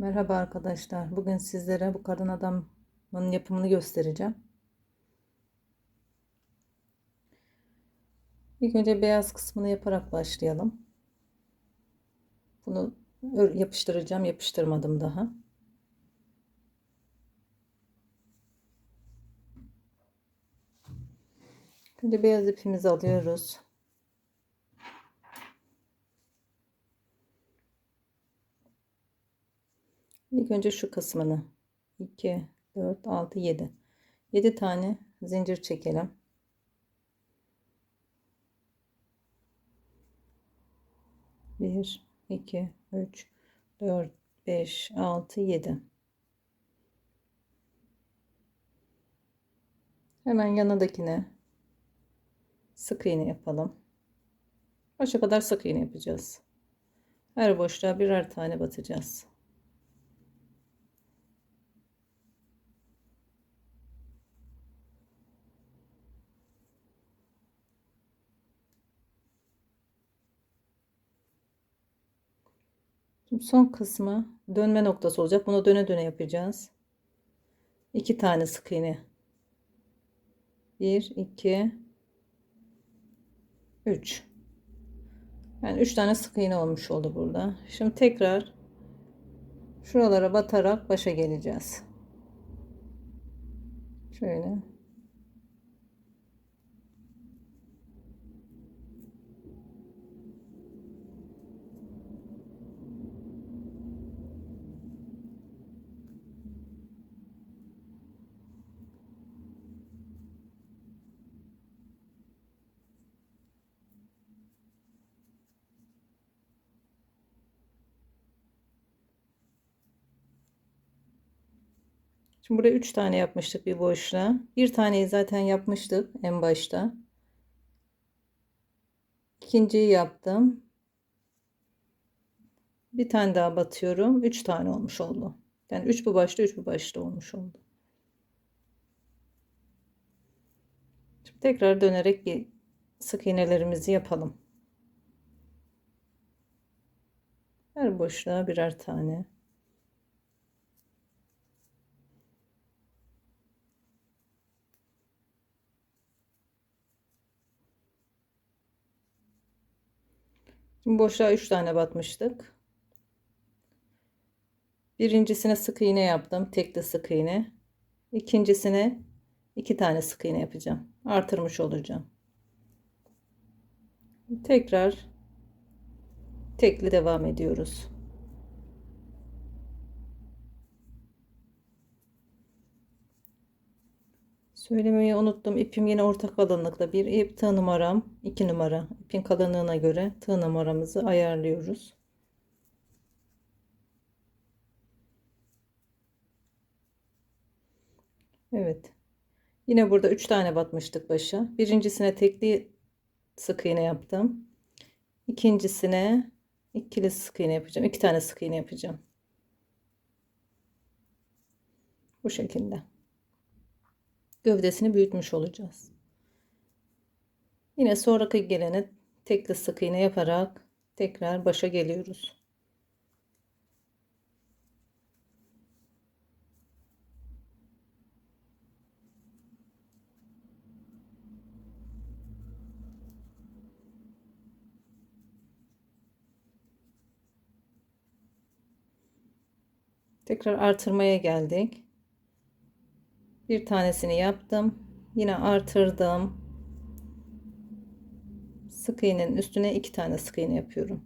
Merhaba arkadaşlar. Bugün sizlere bu kadın adamın yapımını göstereceğim. İlk önce beyaz kısmını yaparak başlayalım. Bunu yapıştıracağım. Yapıştırmadım daha. Önce beyaz ipimizi alıyoruz. İlk önce şu kısmını 2 4 6 7 7 tane zincir çekelim. Bir, iki, üç, dört, beş, altı, yedi. Hemen yanındakine sık iğne yapalım. Başa kadar sık iğne yapacağız. Her boşluğa birer tane batacağız. Son kısmı dönme noktası olacak. Bunu döne döne yapacağız. İki tane sık iğne. Bir, iki, üç. Yani üç tane sık iğne olmuş oldu burada. Şimdi tekrar şuralara batarak başa geleceğiz. Şöyle. Şimdi buraya 3 tane yapmıştık bir boşluğa. Bir taneyi zaten yapmıştık en başta. İkinciyi yaptım. Bir tane daha batıyorum. 3 tane olmuş oldu. Yani 3 bu başta 3 bu başta olmuş oldu. Şimdi tekrar dönerek sık iğnelerimizi yapalım. Her boşluğa birer tane. Şimdi boşluğa 3 tane batmıştık. Birincisine sık iğne yaptım. Tekli sık iğne. İkincisine 2 tane sık iğne yapacağım. Artırmış olacağım. Tekrar tekli devam ediyoruz. Söylemeyi unuttum. İpim yine orta kalınlıkta. Bir ip tığ numaram 2 numara. İpin kalınlığına göre tığ numaramızı ayarlıyoruz. Evet. Yine burada 3 tane batmıştık başa. Birincisine tekli sık iğne yaptım. İkincisine ikili sık iğne yapacağım. İki tane sık iğne yapacağım. Bu şekilde gövdesini büyütmüş olacağız. Yine sonraki gelene tekli sık iğne yaparak tekrar başa geliyoruz. Tekrar artırmaya geldik bir tanesini yaptım. Yine artırdım. Sık iğnenin üstüne iki tane sık iğne yapıyorum.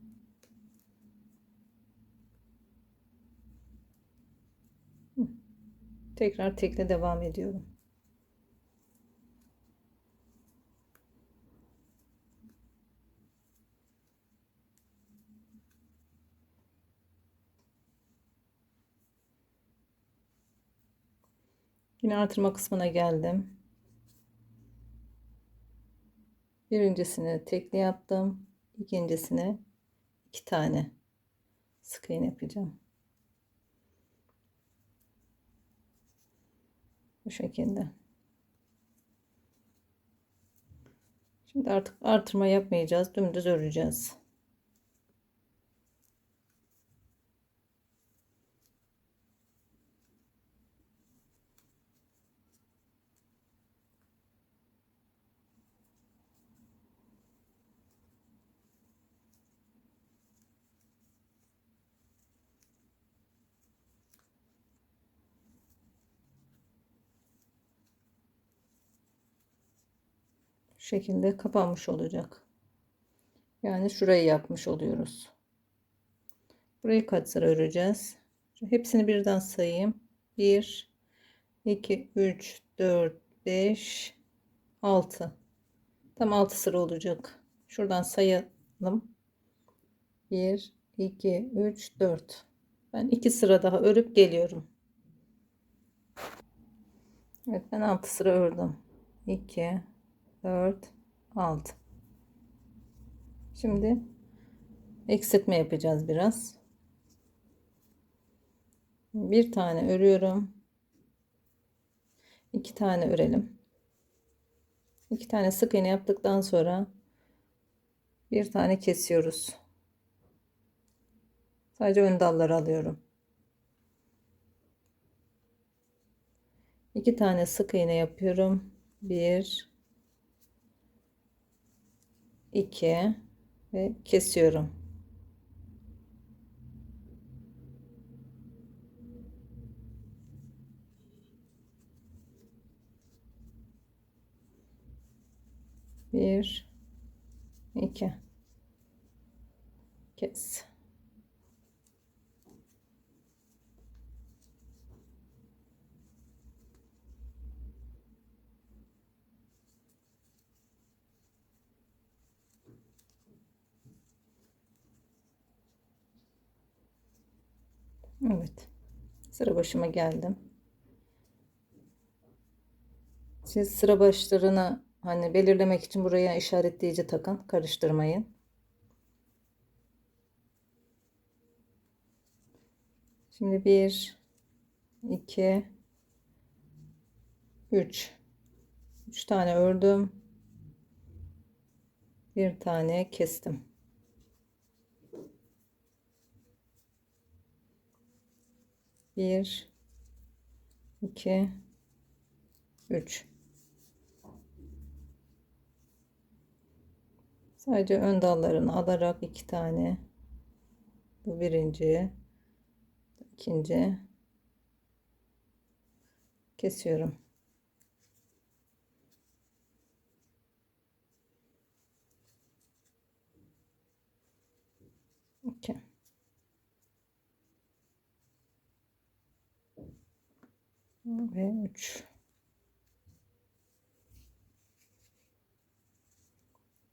Tekrar tekle devam ediyorum Yine artırma kısmına geldim. Birincisini tekli yaptım. İkincisine iki tane sık iğne yapacağım. Bu şekilde. Şimdi artık artırma yapmayacağız. Dümdüz öreceğiz. Şekilde kapanmış olacak. Yani şurayı yapmış oluyoruz. Burayı kaç sıra öreceğiz? Hepsini birden sayayım. 1 2 3 4 5 6 Tam 6 sıra olacak. Şuradan sayalım. 1 2 3 4 Ben 2 sıra daha örüp geliyorum. Evet ben 6 sıra ördüm. 2 4 6 Şimdi eksiltme yapacağız biraz. Bir tane örüyorum. iki tane örelim. iki tane sık iğne yaptıktan sonra bir tane kesiyoruz. Sadece ön dalları alıyorum. iki tane sık iğne yapıyorum. Bir, iki ve kesiyorum. Bir, iki. Kes. Evet. Sıra başıma geldim. Siz sıra başlarını Hani belirlemek için buraya işaretleyici takın. Karıştırmayın. Şimdi bir, iki, üç. Üç tane ördüm. Bir tane kestim. Bir, iki, üç. Sadece ön dallarını alarak iki tane bu birinci ikinci kesiyorum. Ve 3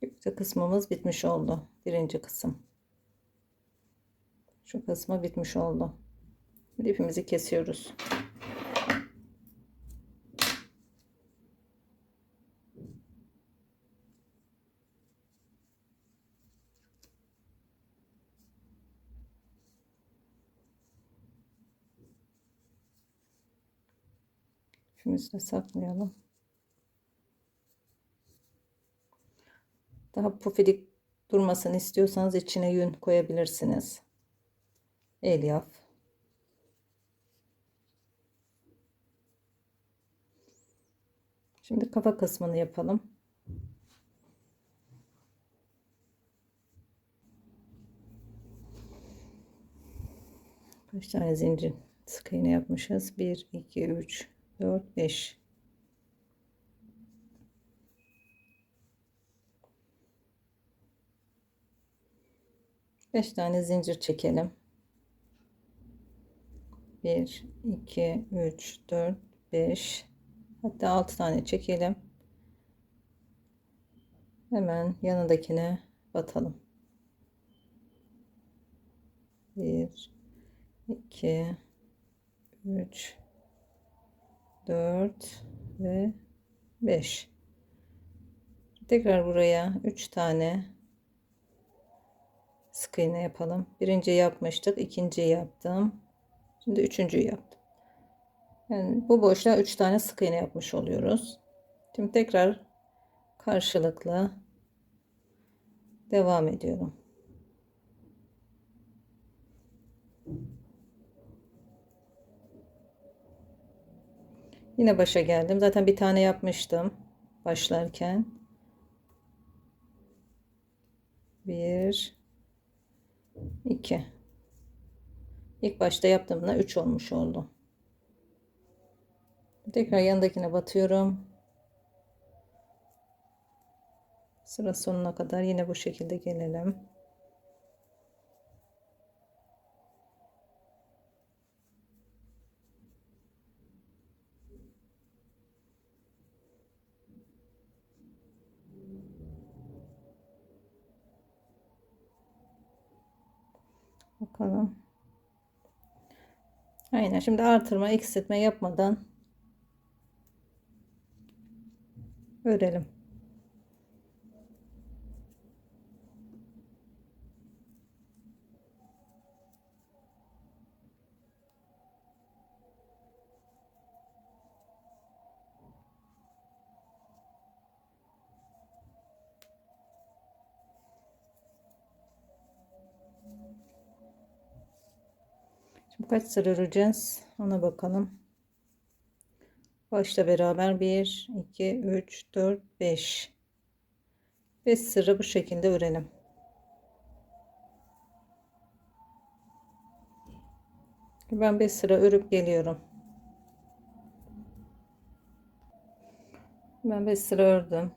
Gökte kısmımız bitmiş oldu. Birinci kısım. Şu kısmı bitmiş oldu. Şimdi kesiyoruz. İpimizi de saklayalım. Daha pufidik durmasını istiyorsanız içine yün koyabilirsiniz. Elyaf. Şimdi kafa kısmını yapalım. Kaç tane zincir sık iğne yapmışız? 1, 2, 3, 4, 5. 5 tane zincir çekelim. 1 2 3 4 5 hatta 6 tane çekelim. Hemen yanındakine batalım. 1 2 3 4 ve 5 tekrar buraya 3 tane sık iğne yapalım. Birinci yapmıştık. ikinciyi yaptım. Şimdi üçüncüyü yaptım. Yani bu boşluğa üç tane sık iğne yapmış oluyoruz. Şimdi tekrar karşılıklı devam ediyorum. Yine başa geldim. Zaten bir tane yapmıştım başlarken. Bir 2 İlk başta yaptığımda 3 olmuş oldu. Tekrar yanındakine batıyorum. Sıra sonuna kadar yine bu şekilde gelelim. Bakalım. Aynen şimdi artırma eksiltme yapmadan örelim. Şimdi kaç sıra öreceğiz? Ona bakalım. Başla beraber 1, 2, 3, 4, 5. 5 sıra bu şekilde örelim. Ben 5 sıra örüp geliyorum. Ben 5 sıra ördüm.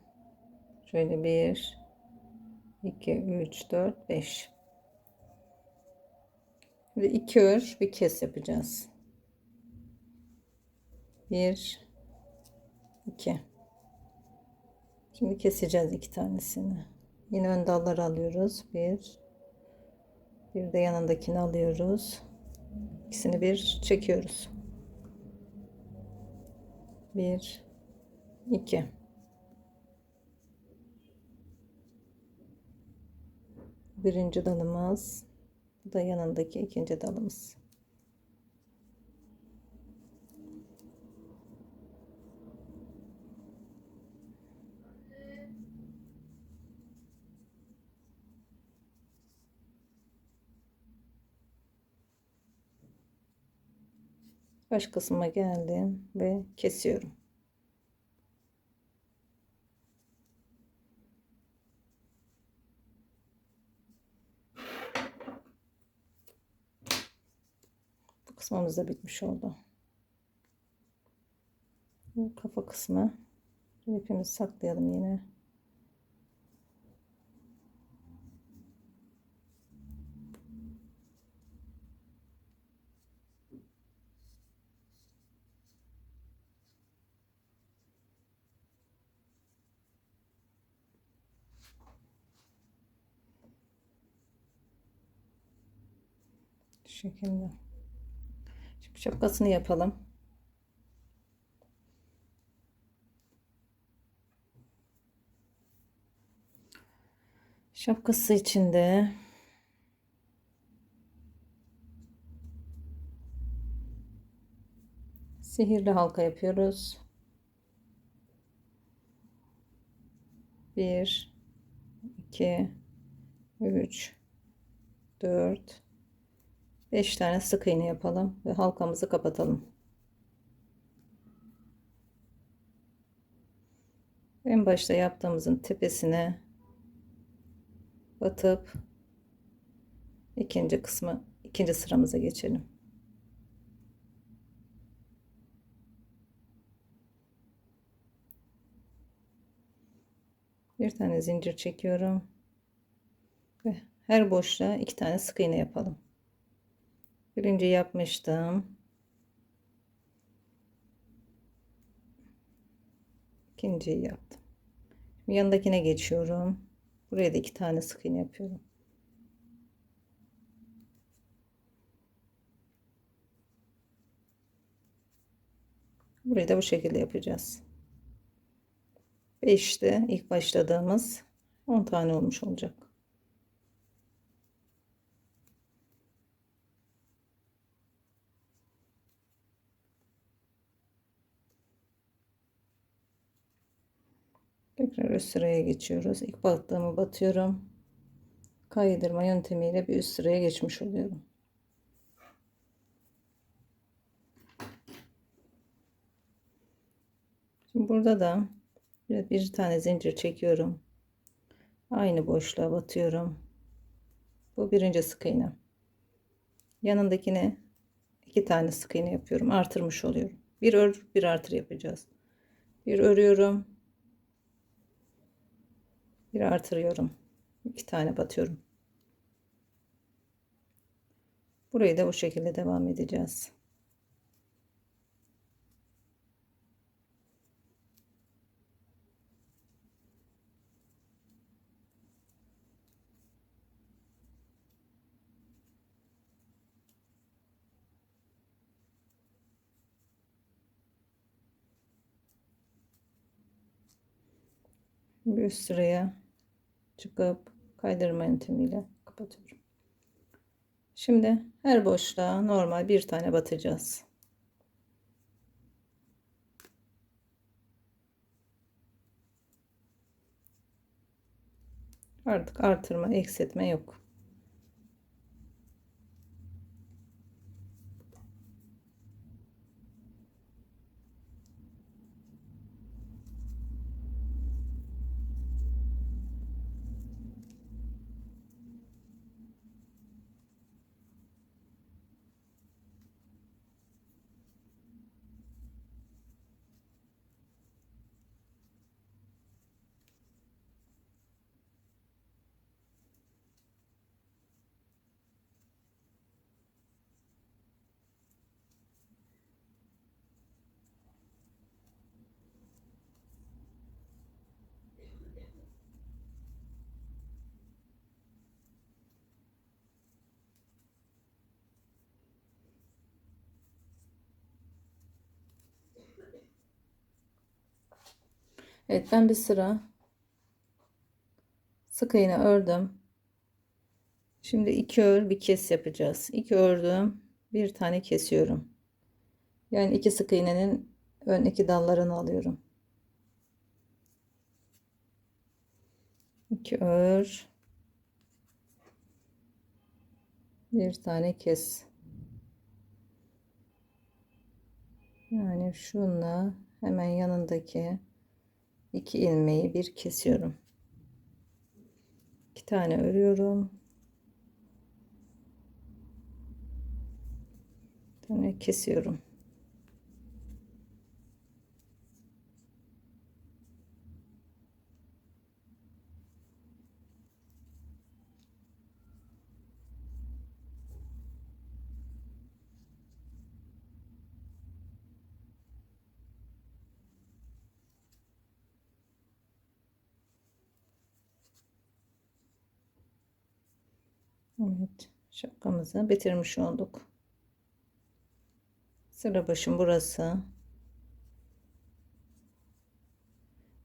Şöyle 1, 2, 3, 4, 5. Ve iki ör bir kes yapacağız. Bir, iki. Şimdi keseceğiz iki tanesini. Yine ön dalları alıyoruz. Bir, bir de yanındakini alıyoruz. İkisini bir çekiyoruz. Bir, iki. Birinci dalımız bu da yanındaki ikinci dalımız. Baş kısmına geldim ve kesiyorum. Kısmımız da bitmiş oldu. Bu kafa kısmı ipimizi saklayalım yine. şekilde. Şapkasını yapalım. Şapkası içinde sihirli halka yapıyoruz. Bir, iki, üç, dört, 5 tane sık iğne yapalım ve halkamızı kapatalım. En başta yaptığımızın tepesine batıp ikinci kısmı ikinci sıramıza geçelim. Bir tane zincir çekiyorum ve her boşluğa iki tane sık iğne yapalım. Birinci yapmıştım. İkinciyi yaptım. Şimdi yanındakine geçiyorum. Buraya da iki tane sık iğne yapıyorum. Burayı da bu şekilde yapacağız. 5'te ilk başladığımız 10 tane olmuş olacak. Tekrar üst sıraya geçiyoruz. İlk battığımı batıyorum. Kaydırma yöntemiyle bir üst sıraya geçmiş oluyorum. Şimdi burada da bir tane zincir çekiyorum. Aynı boşluğa batıyorum. Bu birinci sık iğne. Yanındakine iki tane sık iğne yapıyorum. Artırmış oluyorum. Bir ör, bir artır yapacağız. Bir örüyorum Bir artırıyorum. iki tane batıyorum. Burayı da bu şekilde devam edeceğiz. Bir üst sıraya çıkıp kaydırma yöntemiyle kapatıyorum. Şimdi her boşluğa normal bir tane batacağız. Artık artırma, eksiltme yok. Evet ben bir sıra sık iğne ördüm. Şimdi iki ör bir kes yapacağız. İki ördüm bir tane kesiyorum. Yani iki sık iğnenin ön iki dallarını alıyorum. İki ör bir tane kes. Yani şunla hemen yanındaki iki ilmeği bir kesiyorum. İki tane örüyorum. Tane kesiyorum. Evet, şapkamızı bitirmiş olduk. Sıra başım burası.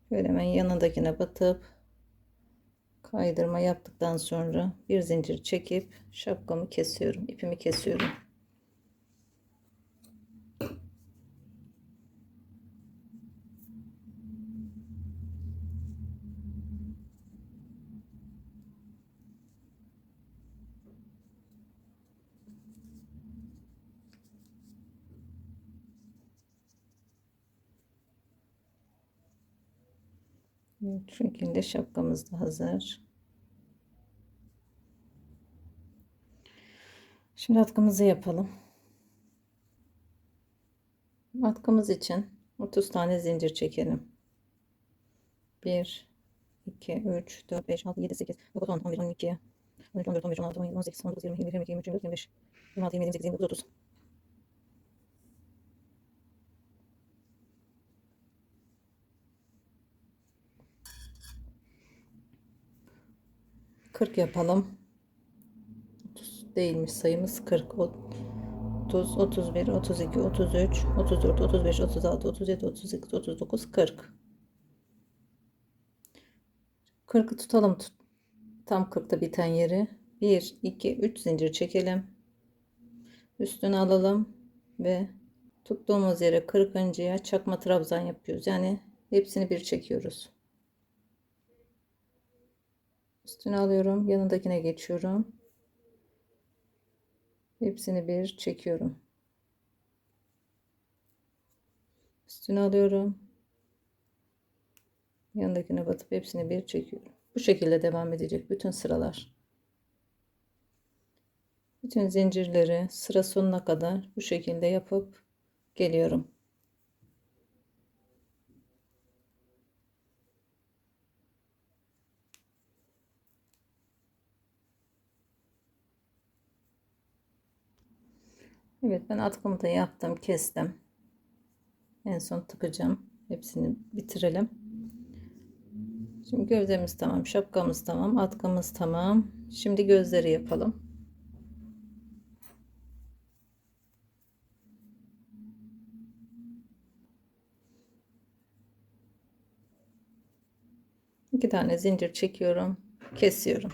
Şöyle hemen yanındakine batıp kaydırma yaptıktan sonra bir zincir çekip şapkamı kesiyorum. ipimi kesiyorum. Şu şekilde şapkamız da hazır. Şimdi atkımızı yapalım. Atkımız için 30 tane zincir çekelim. 1 2 3 4 5 6 7 8 9 10 11 12 13 14 15 16 17 18 19 20 21 22 23 24 25 26 27 28 29 30 40 yapalım. 30 değilmiş sayımız 40. 30, 31, 32, 33, 34, 35, 36, 37, 38, 39, 40. 40'ı tutalım. Tam 40'ta biten yeri. 1, 2, 3 zincir çekelim. Üstüne alalım ve tuttuğumuz yere 40.ya çakma trabzan yapıyoruz. Yani hepsini bir çekiyoruz. Üstüne alıyorum. Yanındakine geçiyorum. Hepsini bir çekiyorum. Üstüne alıyorum. Yanındakine batıp hepsini bir çekiyorum. Bu şekilde devam edecek bütün sıralar. Bütün zincirleri sıra sonuna kadar bu şekilde yapıp geliyorum. Evet ben atkımı da yaptım kestim. En son takacağım. Hepsini bitirelim. Şimdi gövdemiz tamam. Şapkamız tamam. Atkımız tamam. Şimdi gözleri yapalım. İki tane zincir çekiyorum. Kesiyorum.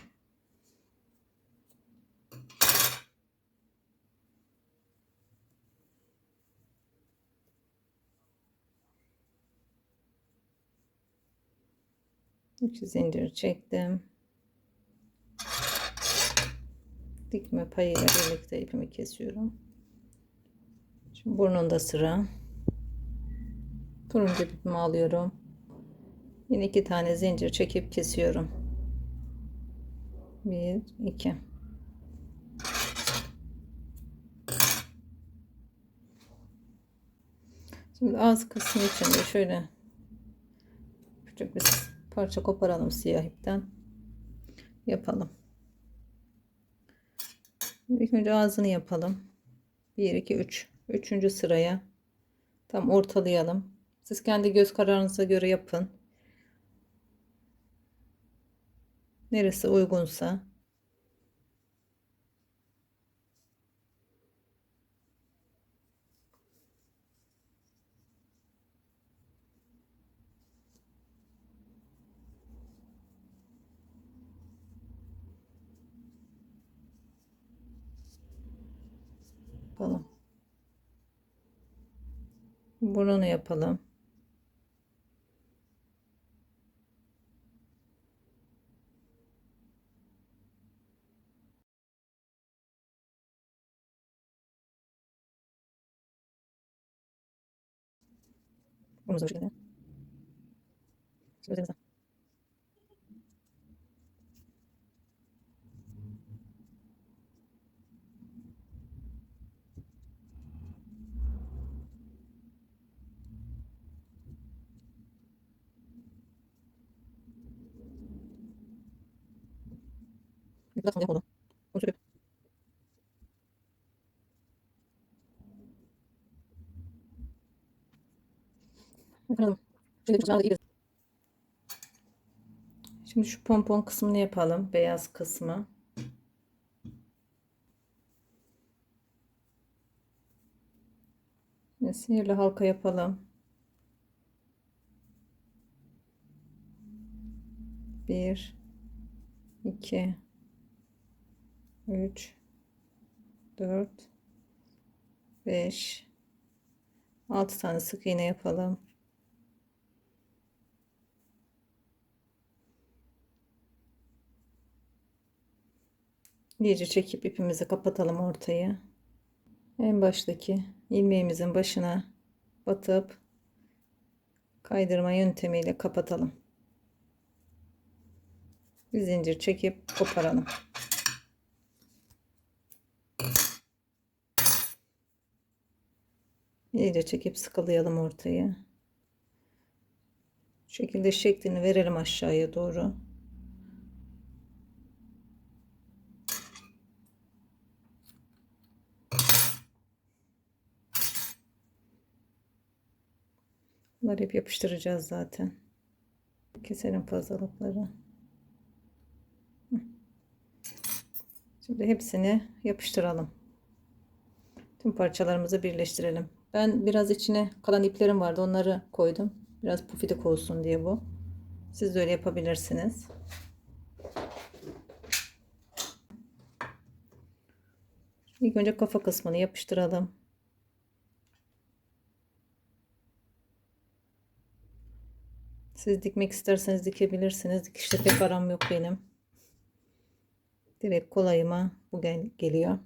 İki zincir çektim. Dikme payıyla birlikte ipimi kesiyorum. Şimdi burnunda sıra. Turuncu ipimi alıyorum. Yine iki tane zincir çekip kesiyorum. Bir, iki. Şimdi ağız kısmı için de şöyle küçük bir parça koparalım siyah ipten. Yapalım. İlk önce ağzını yapalım. 1, 2, 3. Üçüncü sıraya tam ortalayalım. Siz kendi göz kararınıza göre yapın. Neresi uygunsa. Yapalım. Burnunu yapalım. Burnumuzu bu şekilde. Gözlerimize. Şöyle çok iyi. Şimdi şu pompon kısmını yapalım. Beyaz kısmı. Ve sihirli halka yapalım. Bir, iki, üç, dört, beş, altı tane sık iğne yapalım. İyice çekip ipimizi kapatalım ortayı. En baştaki ilmeğimizin başına batıp kaydırma yöntemiyle kapatalım. Bir zincir çekip koparalım. İyice çekip sıkılayalım ortayı. Bu şekilde şeklini verelim aşağıya doğru. Bunları hep yapıştıracağız zaten. Keselim fazlalıkları. Şimdi hepsini yapıştıralım. Tüm parçalarımızı birleştirelim. Ben biraz içine kalan iplerim vardı. Onları koydum. Biraz pufidik olsun diye bu. Siz de öyle yapabilirsiniz. İlk önce kafa kısmını yapıştıralım. Siz dikmek isterseniz dikebilirsiniz. Dikişte pek aram yok benim. Direkt kolayıma bu gel geliyor.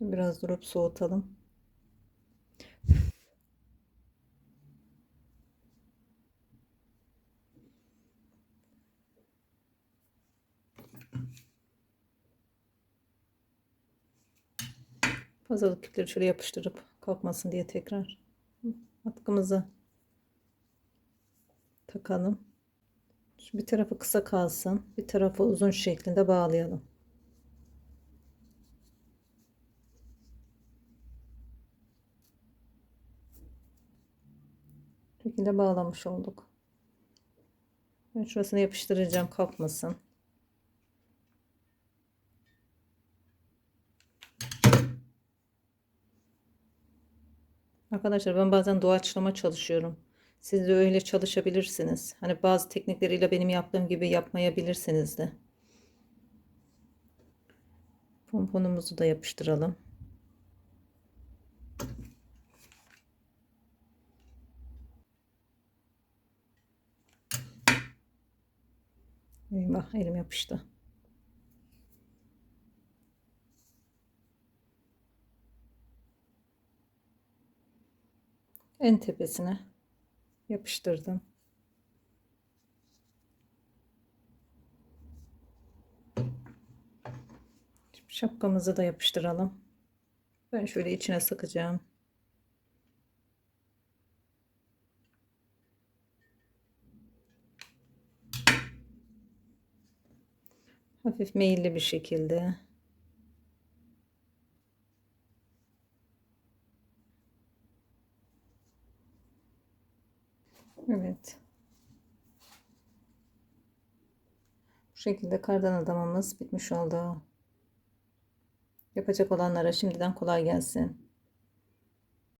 Biraz durup soğutalım. Fazlalık ipleri şöyle yapıştırıp kalkmasın diye tekrar. Atkımızı takalım. Şu bir tarafı kısa kalsın. Bir tarafı uzun şeklinde bağlayalım. Bu şekilde bağlamış olduk. Ben şurasını yapıştıracağım kalkmasın. Arkadaşlar ben bazen doğaçlama çalışıyorum. Siz de öyle çalışabilirsiniz. Hani bazı teknikleriyle benim yaptığım gibi yapmayabilirsiniz de. Pomponumuzu da yapıştıralım. Eyvah elim yapıştı. En tepesine yapıştırdım. Şimdi şapkamızı da yapıştıralım. Ben şöyle içine sıkacağım. Hafif meyilli bir şekilde. Evet. Bu şekilde kardan adamımız bitmiş oldu. Yapacak olanlara şimdiden kolay gelsin.